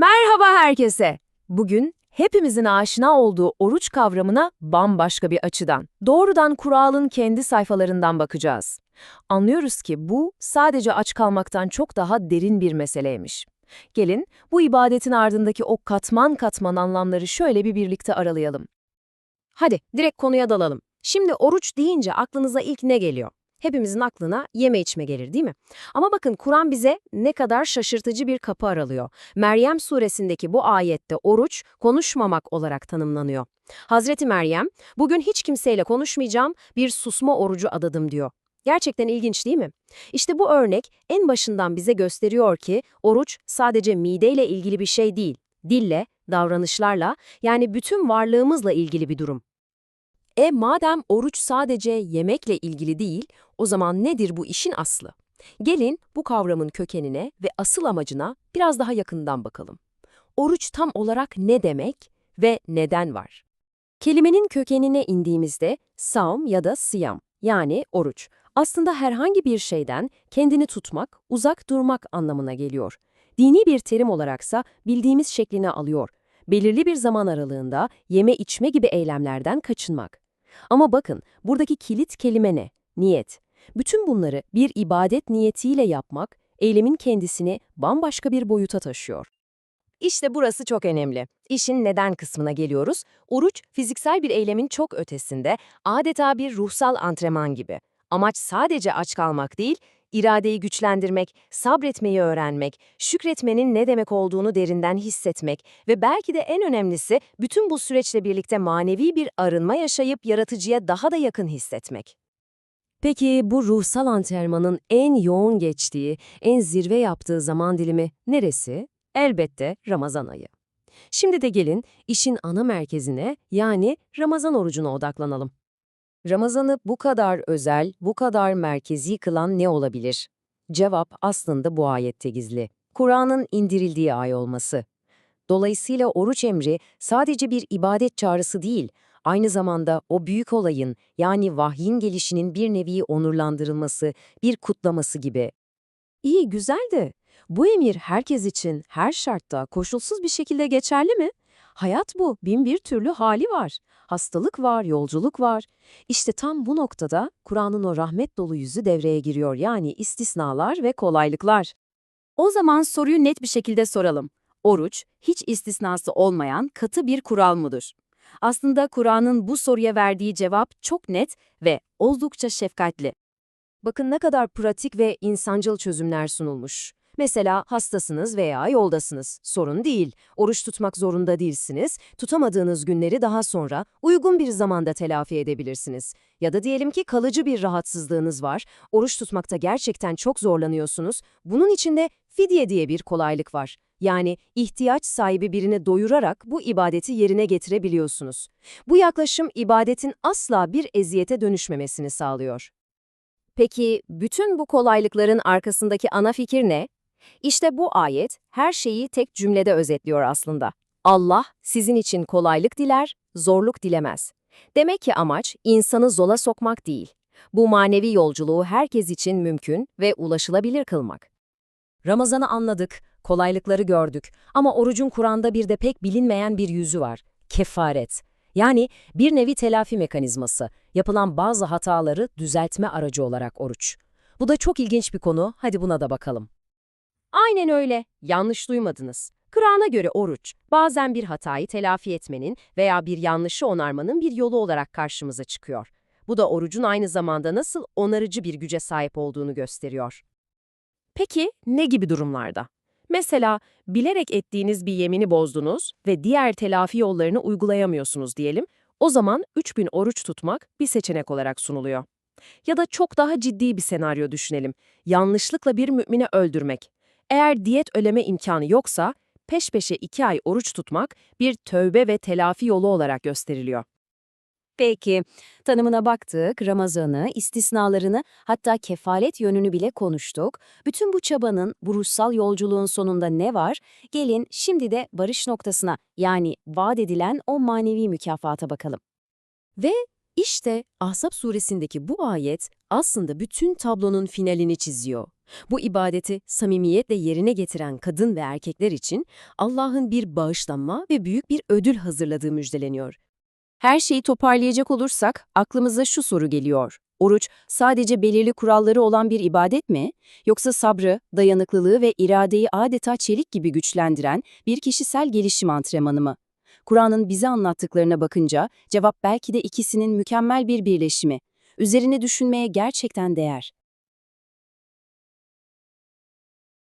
Merhaba herkese. Bugün hepimizin aşina olduğu oruç kavramına bambaşka bir açıdan, doğrudan Kur'an'ın kendi sayfalarından bakacağız. Anlıyoruz ki bu sadece aç kalmaktan çok daha derin bir meseleymiş. Gelin bu ibadetin ardındaki o katman katman anlamları şöyle bir birlikte aralayalım. Hadi direkt konuya dalalım. Şimdi oruç deyince aklınıza ilk ne geliyor? Hepimizin aklına yeme içme gelir değil mi? Ama bakın Kur'an bize ne kadar şaşırtıcı bir kapı aralıyor. Meryem suresindeki bu ayette oruç konuşmamak olarak tanımlanıyor. Hazreti Meryem, bugün hiç kimseyle konuşmayacağım, bir susma orucu adadım diyor. Gerçekten ilginç değil mi? İşte bu örnek en başından bize gösteriyor ki oruç sadece mideyle ilgili bir şey değil, dille, davranışlarla yani bütün varlığımızla ilgili bir durum. E madem oruç sadece yemekle ilgili değil, o zaman nedir bu işin aslı? Gelin bu kavramın kökenine ve asıl amacına biraz daha yakından bakalım. Oruç tam olarak ne demek ve neden var? Kelimenin kökenine indiğimizde savm ya da siyam yani oruç aslında herhangi bir şeyden kendini tutmak, uzak durmak anlamına geliyor. Dini bir terim olaraksa bildiğimiz şeklini alıyor. Belirli bir zaman aralığında yeme içme gibi eylemlerden kaçınmak. Ama bakın buradaki kilit kelime ne? Niyet. Bütün bunları bir ibadet niyetiyle yapmak, eylemin kendisini bambaşka bir boyuta taşıyor. İşte burası çok önemli. İşin neden kısmına geliyoruz. Oruç, fiziksel bir eylemin çok ötesinde, adeta bir ruhsal antrenman gibi. Amaç sadece aç kalmak değil, iradeyi güçlendirmek, sabretmeyi öğrenmek, şükretmenin ne demek olduğunu derinden hissetmek ve belki de en önemlisi bütün bu süreçle birlikte manevi bir arınma yaşayıp yaratıcıya daha da yakın hissetmek. Peki bu ruhsal antrenmanın en yoğun geçtiği, en zirve yaptığı zaman dilimi neresi? Elbette Ramazan ayı. Şimdi de gelin işin ana merkezine yani Ramazan orucuna odaklanalım. Ramazan'ı bu kadar özel, bu kadar merkezi kılan ne olabilir? Cevap aslında bu ayette gizli. Kur'an'ın indirildiği ay olması. Dolayısıyla oruç emri sadece bir ibadet çağrısı değil, aynı zamanda o büyük olayın yani vahyin gelişinin bir nevi onurlandırılması, bir kutlaması gibi. İyi, güzel de bu emir herkes için her şartta koşulsuz bir şekilde geçerli mi? Hayat bu, bin bir türlü hali var. Hastalık var, yolculuk var. İşte tam bu noktada Kur'an'ın o rahmet dolu yüzü devreye giriyor yani istisnalar ve kolaylıklar. O zaman soruyu net bir şekilde soralım. Oruç, hiç istisnası olmayan katı bir kural mıdır? Aslında Kur'an'ın bu soruya verdiği cevap çok net ve oldukça şefkatli. Bakın ne kadar pratik ve insancıl çözümler sunulmuş. Mesela hastasınız veya yoldasınız. Sorun değil. Oruç tutmak zorunda değilsiniz. Tutamadığınız günleri daha sonra uygun bir zamanda telafi edebilirsiniz. Ya da diyelim ki kalıcı bir rahatsızlığınız var. Oruç tutmakta gerçekten çok zorlanıyorsunuz. Bunun içinde fidye diye bir kolaylık var. Yani ihtiyaç sahibi birini doyurarak bu ibadeti yerine getirebiliyorsunuz. Bu yaklaşım ibadetin asla bir eziyete dönüşmemesini sağlıyor. Peki bütün bu kolaylıkların arkasındaki ana fikir ne? İşte bu ayet her şeyi tek cümlede özetliyor aslında. Allah sizin için kolaylık diler, zorluk dilemez. Demek ki amaç insanı zola sokmak değil. Bu manevi yolculuğu herkes için mümkün ve ulaşılabilir kılmak. Ramazan'ı anladık, kolaylıkları gördük ama orucun Kur'an'da bir de pek bilinmeyen bir yüzü var. Kefaret. Yani bir nevi telafi mekanizması, yapılan bazı hataları düzeltme aracı olarak oruç. Bu da çok ilginç bir konu, hadi buna da bakalım. Aynen öyle, yanlış duymadınız. Kur'an'a göre oruç, bazen bir hatayı telafi etmenin veya bir yanlışı onarmanın bir yolu olarak karşımıza çıkıyor. Bu da orucun aynı zamanda nasıl onarıcı bir güce sahip olduğunu gösteriyor. Peki ne gibi durumlarda? Mesela bilerek ettiğiniz bir yemini bozdunuz ve diğer telafi yollarını uygulayamıyorsunuz diyelim. O zaman 3000 oruç tutmak bir seçenek olarak sunuluyor. Ya da çok daha ciddi bir senaryo düşünelim. Yanlışlıkla bir mümini öldürmek. Eğer diyet öleme imkanı yoksa, peş peşe iki ay oruç tutmak bir tövbe ve telafi yolu olarak gösteriliyor. Peki, tanımına baktık, Ramazan'ı, istisnalarını, hatta kefalet yönünü bile konuştuk. Bütün bu çabanın, bu ruhsal yolculuğun sonunda ne var? Gelin şimdi de barış noktasına, yani vaat edilen o manevi mükafata bakalım. Ve işte Ahzab suresindeki bu ayet aslında bütün tablonun finalini çiziyor. Bu ibadeti samimiyetle yerine getiren kadın ve erkekler için Allah'ın bir bağışlanma ve büyük bir ödül hazırladığı müjdeleniyor. Her şeyi toparlayacak olursak aklımıza şu soru geliyor. Oruç sadece belirli kuralları olan bir ibadet mi? Yoksa sabrı, dayanıklılığı ve iradeyi adeta çelik gibi güçlendiren bir kişisel gelişim antrenmanı mı? Kur'an'ın bize anlattıklarına bakınca cevap belki de ikisinin mükemmel bir birleşimi. Üzerine düşünmeye gerçekten değer.